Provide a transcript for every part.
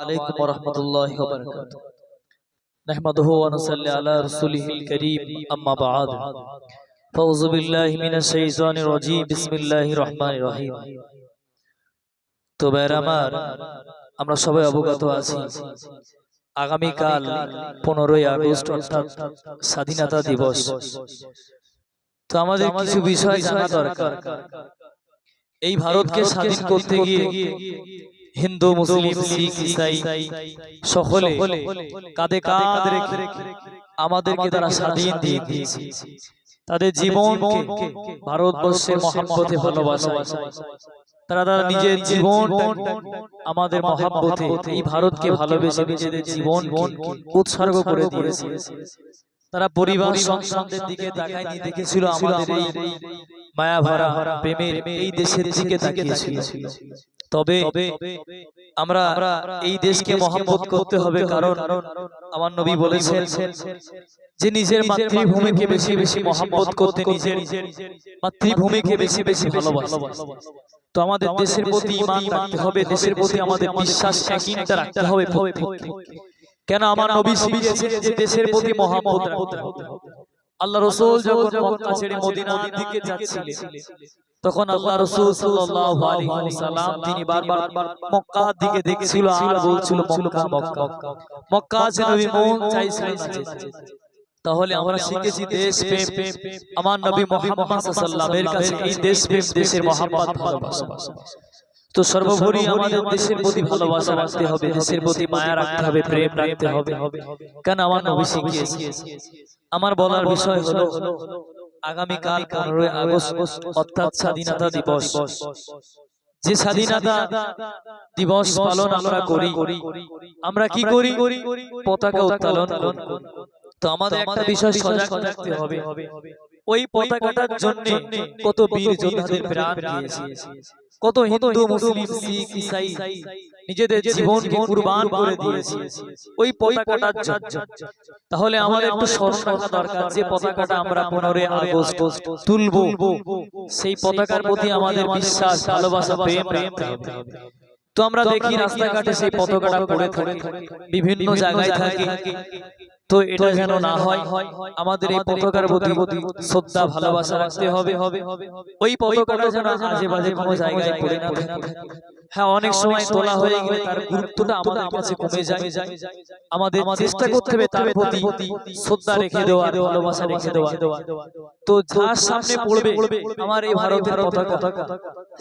عليكم ورحمة الله وبركاته نحمده ونصلي على رسوله الكريم أما بعد فأعوذ بالله من الشيطان الرجيم بسم الله الرحمن الرحيم তো ভাইয়ের আমার আমরা সবাই অবগত আছি আগামীকাল পনেরোই আগস্ট অর্থাৎ স্বাধীনতা দিবস তো আমাদের কিছু বিষয় জানা দরকার এই ভারতকে স্বাধীন করতে গিয়ে হিন্দু মুসলিম শিখ ইসাই সকলে কাঁধে কাঁধ রেখে আমাদেরকে তারা স্বাধীন দিয়ে দিয়েছে। তাদের জীবন ভারতবর্ষের মহাব্বতে ভালোবাসা তারা তারা নিজের জীবন আমাদের মহাব্বতে এই ভারতকে ভালোবেসে নিজেদের জীবন উৎসর্গ করে দিয়েছে। তারা পরিবার সংসারদের দিকে তাকায়নি দেখেছিল আমাদের এই মায়া ভরা প্রেমের এই দেশের দিকে তাকিয়েছিল। তবে আমরা এই দেশকে মহব্বত করতে হবে কারণ আমার নবী বলেছেন যে নিজের মাতৃভূমিকে বেশি বেশি মহব্বত করতে নিজের মাতৃভূমিকে বেশি বেশি ভালোবাসে। তো আমাদের দেশের প্রতি ঈমান রাখতে হবে দেশের প্রতি আমাদের বিশ্বাস একইটা রাখতে হবে কেন আমার নবী শিখিয়েছেন যে দেশের প্রতি মহব্বত রাখতে হবে। আল্লাহ রাসূল যখন মক্কা ছেড়ে মদিনার দিকে যাচ্ছিলেন তখন আল্লাহ রাসূল সাল্লাল্লাহু আলাইহি ওয়াসাল্লাম তিনি বারবার মক্কার দিকে দেখছিল আর বলছিল মক্কা মক্কা মক্কা। নবী মন চাইছিলেন তাহলে আমরা শিখেছি দেশ প্রেম। আমার নবী মুহাম্মদ সাল্লাল্লাহু আলাইহি কাছে এই দেশ প্রেম দেশের মহব্বত ভালোবাসা। তো সর্বোপরি আমাদের দেশের প্রতি ভালোবাসা রাখতে হবে দেশের প্রতি মায়া রাখতে হবে প্রেম রাখতে হবে। কেন আমার নবী শিখিয়েছে? আমার বলার বিষয় হলো আগামী কাল পনেরোই আগস্ট অর্থাৎ স্বাধীনতা দিবস। যে স্বাধীনতা দিবস পালন আমরা করি আমরা কি করি? পতাকা উত্তোলন তো আমাদের একটা বিষয় সজাগ থাকতে হবে। ওই পতাকাটার জন্য কত বীর যোদ্ধাদের প্রাণ দিয়েছে। কত হিন্দু মুসলিম শিখ ইসাই নিজেদের জীবনকে কুরবান করে দিয়েছে। ওই পতাকাটার জন্য। তাহলে আমাদের একটু স্মরণ রাখা দরকার যে পতাকাটা আমরা পনেরোই আগস্ট তুলবো। সেই পতাকার প্রতি আমাদের বিশ্বাস ভালোবাসা প্রেম তো আমরা দেখি রাস্তাঘাটে সেই পতাকাটা পড়ে থাকে। বিভিন্ন জায়গায় থাকে। তো এটা যেন না হয় আমাদের এই পতাকার প্রতি শ্রদ্ধা ভালোবাসা রাখতে হবে। ওই পতাকাটা যেন বাজে কোনো জায়গায় পড়ে না থাকে। হ্যাঁ অনেক সময় তোলা হয়ে গেলে তার গুরুত্বটা আমাদের কাছে কমে যায়। আমাদের চেষ্টা করতে হবে তার প্রতি শ্রদ্ধা রেখে দেওয়া ভালোবাসা রেখে দেওয়া তো যার সামনে পড়বে আমার এই ভারতের পতাকা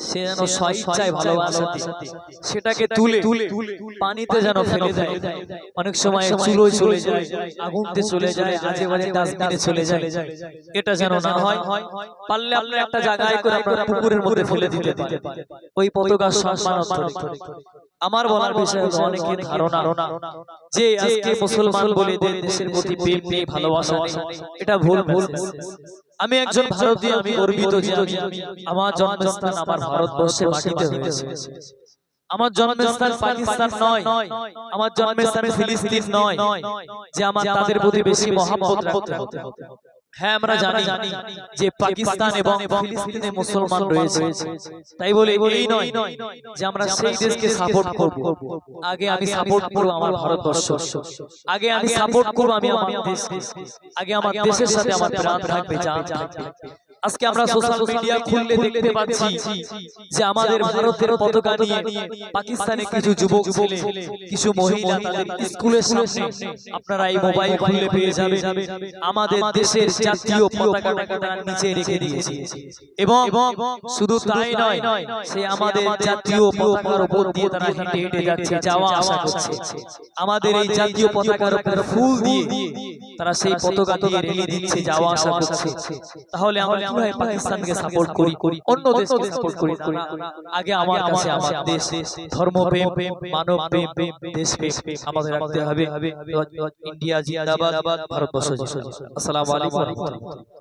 সে যেন স্বেচ্ছায় ভালোবাসা সেটাকে তুলে পানিতে যেন ফেলে দেয়। অনেক সময় চুলোয় চলে যায় আগুনতে চলে যায় আজে বাজে ডাস্টবিনে চলে যায়। এটা যেন না হয় পারলে আপনি একটা জায়গায় করে আপনারা পুকুরের মধ্যে ফেলে দিতে পারেন ওই পতাকার সম্মান আমার বলার বিষয় হলো অনেকের ধারণা। যে আজকে মুসলমান বলে দেশের প্রতি প্রেম নেই ভালোবাসা নেই। এটা ভুল ভুল আমি একজন ভারতীয় আমি গর্বিত যে আমি আমার জন্মস্থান আমার ভারতবর্ষে মাটিতে হয়েছে। আমার জন্মস্থান পাকিস্তান নয়। আমার জন্মস্থান ফিলিস্তিন নয়। যে আমার তাদের প্রতি বেশি মহাব্বত রাখতে হবে হ্যাঁ আমরা জানি যে পাকিস্তান এবং ফিলিস্তিনে মুসলমান রয়েছে। তাই বলে এই নয় যে আমরা সেই দেশকে সাপোর্ট করব। আগে আমি সাপোর্ট করব আমার ভারতবর্ষ। আগে আমি সাপোর্ট করব আমি আমার দেশ আগে আমার দেশের সাথে আমার প্রাণ থাকবে জান থাকবে। আজকে আমরা সোশ্যাল মিডিয়া খুললে দেখতে পাচ্ছি যে আমাদের ভারতের পতাকা নিয়ে পাকিস্তানে কিছু যুবক ছেলে কিছু মহিলা তাদের স্কুলের সামনে আপনারা এই মোবাইল খুললে পেয়ে যাবেন। আমাদের দেশের জাতীয় পতাকাটাকে তারা নিচে রেখে দিয়েছে। এবং শুধু তাই নয় সে আমাদের জাতীয় পতাকার উপর দিয়ে তারা হেঁটে হেঁটে যাচ্ছে যাওয়া আসা করছে। আমাদের এই জাতীয় পতাকার উপর ফুল দিয়ে তারা সেই পতাকা দিয়ে রেলি দিচ্ছে যাওয়া আসা করছে তাহলে আমরা কীভাবে পাকিস্তানকে সাপোর্ট করি অন্য দেশকে সাপোর্ট করি। আগে আমার কাছে আমার দেশ ধর্মপ্রেম মানব প্রেম দেশ প্রেম আমাদের রাখতে হবে। ইন্ডিয়া জিন্দাবাদ ভারতবর্ষ আসসালামু আলাইকুম।